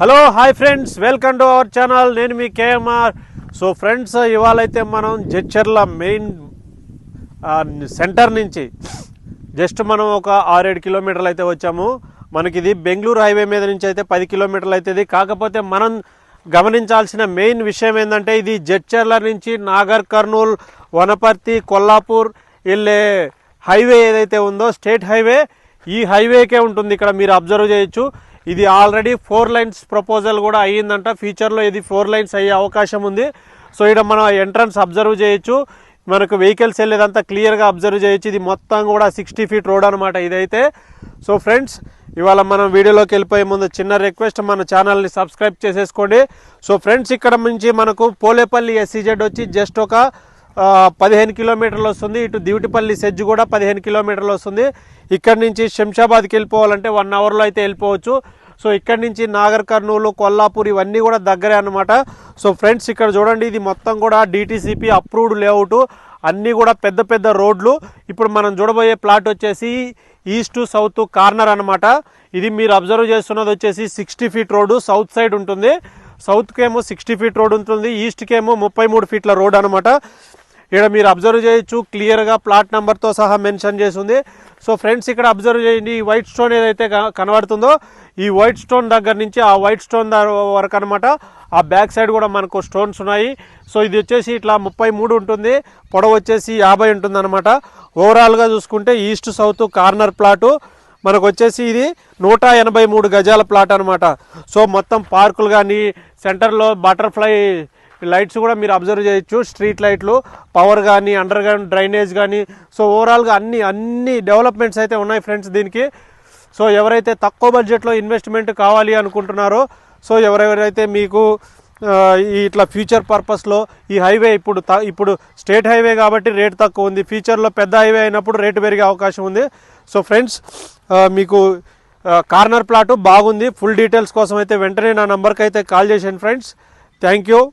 Hello hi friends welcome to our channel. నేను మీ KMR. So friends ఇవాళ అయితే మనం జడ్చర్ల మెయిన్ సెంటర్ నుంచి జస్ట్ మనం ఒక ఆరేడు కిలోమీటర్లు అయితే వచ్చాము. మనకి ఇది బెంగళూరు హైవే మీద నుంచి అయితే పది కిలోమీటర్లు అవుతుంది కాకపోతే మనం గమనించాల్సిన మెయిన్ విషయం ఏంటంటే ఇది జడ్చర్ల నుంచి నాగర్ కర్నూల్ వనపర్తి కొల్లాపూర్ వెళ్ళే హైవే ఏదైతే ఉందో స్టేట్ హైవే. ఈ హైవేకే ఉంటుంది. ఇక్కడ మీరు అబ్జర్వ్ చేయొచ్చు. ఇది ఆల్రెడీ ఫోర్ లైన్స్ ప్రపోజల్ కూడా అయ్యిందంట. ఫ్యూచర్లో ఇది ఫోర్ లైన్స్ అయ్యే అవకాశం ఉంది. సో ఇక్కడ మనం ఎంట్రన్స్ అబ్జర్వ్ చేయొచ్చు. మనకు వెహికల్స్ వెళ్ళేదంతా క్లియర్గా అబ్జర్వ్ చేయొచ్చు. ఇది మొత్తం కూడా సిక్స్టీ ఫీట్ రోడ్ అనమాట ఇదైతే. సో ఫ్రెండ్స్ ఇవాళ మనం వీడియోలోకి వెళ్ళిపోయే ముందు చిన్న రిక్వెస్ట్ మన ఛానల్ని సబ్స్క్రైబ్ చేసేసుకోండి. సో ఫ్రెండ్స్ ఇక్కడ నుంచి మనకు పోలేపల్లి ఎస్సీజెడ్ వచ్చి జస్ట్ ఒక పదిహేను కిలోమీటర్లు వస్తుంది. ఇటు దివిటిపల్లి సెజ్ కూడా పదిహేను కిలోమీటర్లు వస్తుంది. ఇక్కడ నుంచి శంషాబాద్కి వెళ్ళిపోవాలంటే వన్ అవర్లో అయితే వెళ్ళిపోవచ్చు. సో ఇక్కడ నుంచి నాగర్ కర్నూలు కొల్లాపూర్ ఇవన్నీ కూడా దగ్గరే అనమాట సో ఫ్రెండ్స్ ఇక్కడ చూడండి ఇది మొత్తం కూడా డిటీసీపీ అప్రూవ్డ్ లేఅవుట్. అన్నీ కూడా పెద్ద పెద్ద రోడ్లు. ఇప్పుడు మనం చూడబోయే ప్లాట్ వచ్చేసి ఈస్ట్ సౌత్ కార్నర్ అనమాట ఇది మీరు అబ్జర్వ్ చేస్తున్నది వచ్చేసి sixty feet road. South side ఉంటుంది. సౌత్కేమో సిక్స్టీ ఫీట్ రోడ్ ఉంటుంది. ఈస్ట్కేమో ముప్పై మూడు ఫీట్ల రోడ్ అనమాట ఇక్కడ మీరు అబ్జర్వ్ చేయొచ్చు క్లియర్గా ప్లాట్ నెంబర్తో సహా మెన్షన్ చేసింది. సో ఫ్రెండ్స్ ఇక్కడ అబ్జర్వ్ చేయండి ఈ వైట్ స్టోన్ ఏదైతే కనబడుతుందో ఈ వైట్ స్టోన్ దగ్గర నుంచి ఆ వైట్ స్టోన్ వరకు అనమాట ఆ బ్యాక్ సైడ్ కూడా మనకు స్టోన్స్ ఉన్నాయి. సో ఇది వచ్చేసి ఇట్లా ముప్పై మూడు ఉంటుంది. పొడవు వచ్చేసి యాభై ఉంటుంది అనమాట ఓవరాల్గా చూసుకుంటే ఈస్ట్ సౌత్ కార్నర్ ప్లాటు మనకు వచ్చేసి ఇది నూట ఎనభై మూడు గజాల ప్లాట్ అనమాట సో మొత్తం పార్కులు కానీ సెంటర్లో బటర్ఫ్లై లైట్స్ కూడా మీరు అబ్జర్వ్ చేయొచ్చు. స్ట్రీట్ లైట్లు పవర్ కానీ అండర్ గ్రౌండ్ డ్రైనేజ్ కానీ సో ఓవరాల్గా అన్ని అన్ని డెవలప్మెంట్స్ అయితే ఉన్నాయి ఫ్రెండ్స్ దీనికి. సో ఎవరైతే తక్కువ బడ్జెట్లో ఇన్వెస్ట్మెంట్ కావాలి అనుకుంటున్నారో సో ఎవరెవరైతే మీకు ఇట్లా ఫ్యూచర్ పర్పస్లో ఈ హైవే ఇప్పుడు త- ఇప్పుడు స్టేట్ హైవే కాబట్టి రేట్ తక్కువ ఉంది. ఫ్యూచర్లో పెద్ద హైవే అయినప్పుడు రేటు పెరిగే అవకాశం ఉంది. సో ఫ్రెండ్స్ మీకు కార్నర్ ప్లాటు బాగుంది. ఫుల్ డీటెయిల్స్ కోసం అయితే వెంటనే నా నంబర్కి అయితే కాల్ చేసాను ఫ్రెండ్స్. Thank you.